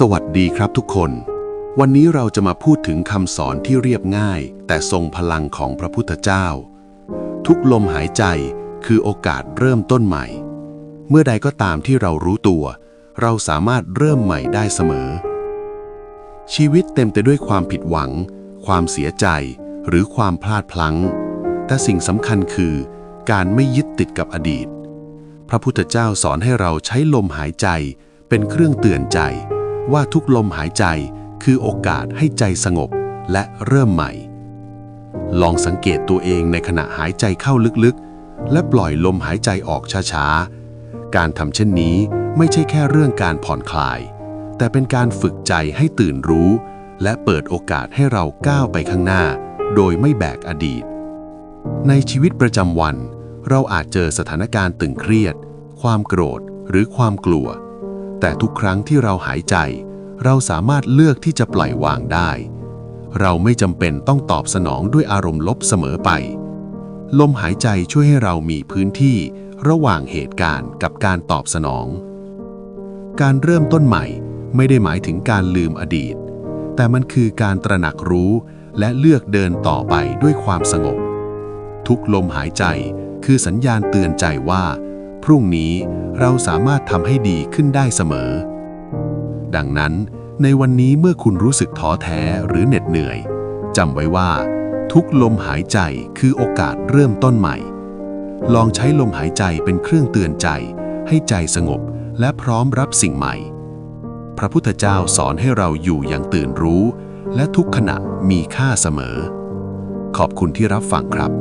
สวัสดีครับทุกคน วันนี้เราจะมาพูดถึงคำสอนที่เรียบง่าย แต่ทรงพลังของพระพุทธเจ้า ทุกลมหายใจคือโอกาสเริ่มต้นใหม่ เมื่อใดก็ตามที่เรารู้ตัว เราสามารถเริ่มใหม่ได้เสมอ ชีวิตเต็มไปด้วยความผิดหวัง ความเสียใจ หรือความพลาดพลั้ง แต่สิ่งสำคัญคือ การไม่ยึดติดกับอดีต พระพุทธเจ้าสอนให้เราใช้ลมหายใจเป็นเครื่องเตือนใจ ว่าทุกลมหายใจคือโอกาสให้ใจสงบและเริ่มใหม่ ลองสังเกตตัวเองในขณะหายใจเข้าลึกๆ และปล่อยลมหายใจออกช้าๆ การทำเช่นนี้ไม่ใช่แค่เรื่องการผ่อนคลาย แต่เป็นการฝึกใจให้ตื่นรู้ และเปิดโอกาสให้เราก้าวไปข้างหน้า โดยไม่แบกอดีต ในชีวิตประจำวัน เราอาจเจอสถานการณ์ตึงเครียด ความโกรธหรือความกลัว แต่ทุกครั้งที่เราหายใจ เราสามารถเลือกที่จะปล่อยวางได้ เราไม่จำเป็นต้องตอบสนองด้วยอารมณ์ลบเสมอไป ลมหายใจช่วยให้เรามีพื้นที่ระหว่างเหตุการณ์กับการตอบสนอง การเริ่มต้นใหม่ไม่ได้หมายถึงการลืมอดีต แต่มันคือการตระหนักรู้และเลือกเดินต่อไปด้วยความสงบ ทุกลมหายใจคือสัญญาณเตือนใจว่า พรุ่งนี้เราสามารถทำให้ดีขึ้นได้เสมอ ดังนั้น ในวันนี้เมื่อคุณรู้สึกท้อแท้หรือเหน็ดเหนื่อยจำไว้ว่า ทุกลมหายใจคือโอกาสเริ่มต้นใหม่ ลองใช้ลมหายใจเป็นเครื่องเตือนใจ ให้ใจสงบและพร้อมรับสิ่งใหม่ พระพุทธเจ้าสอนให้เราอยู่อย่างตื่นรู้ และทุกขณะมีค่าเสมอ ขอบคุณที่รับฟังครับ